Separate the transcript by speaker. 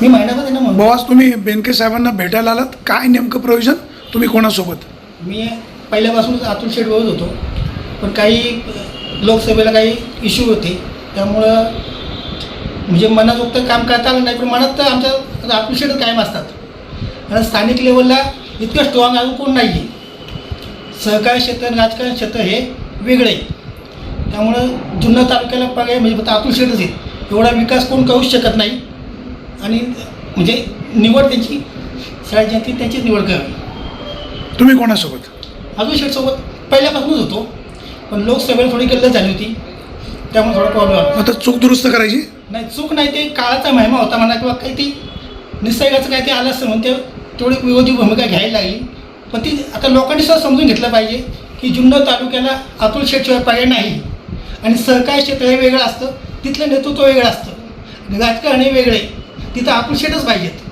Speaker 1: मी महिन्याभर त्यांना म्हणतो.
Speaker 2: बॉस तुम्ही बेनके साहेबांना भेटायला आलात. काय नेमकं प्रयोजन तुम्ही कोणासोबत?
Speaker 1: मी पहिल्यापासूनच अतुल शेठ बोलत होतो. पण काही लोकसभेला काही इश्यू होते. त्यामुळं म्हणजे मनाजोगतं काम करता आलं नाही पण मनात तर आमच्या अतुल शेठच कायम असतात. आणि स्थानिक लेवलला इतकं स्ट्रॉंग अजून कोण नाही आहे सहकारी क्षेत्र आणि राजकारण क्षेत्र हे वेगळं आहे. त्यामुळं जुन्नर तालुक्याला पर्याय म्हणजे फक्त अतुल शेठच आहे एवढा विकास कोण करूच शकत नाही. आणि म्हणजे निवड त्यांची. जनतेने त्यांचीच निवड करावी.
Speaker 2: तुम्ही कोणासोबत?
Speaker 1: अजून शेठसोबत. पहिल्यापासूनच होतो. पण लोकसभेला थोडी गल्लत झाली होती. त्यामुळे थोडा प्रॉब्लेम आला.
Speaker 2: आता चूक दुरुस्त करायची?
Speaker 1: नाही चूक नाही ते काळाचा महिमा होता म्हणा किंवा काही ती निसर्गाचं काही ते आलं असतं म्हणून ते तेवढी विरोधी भूमिका घ्यायला लागली. पण ती आता लोकांनी सुद्धा समजून घेतलं पाहिजे की जुन्नर तालुक्याला अतुल शेठशिवाय पर्याय नाही. आणि सहकारी क्षेत्र हे वेगळं असतं. तिथलं नेतृत्व वेगळं असतं. राजकारण हे वेगळं तिथं अप्रिशिएटच पाहिजेत.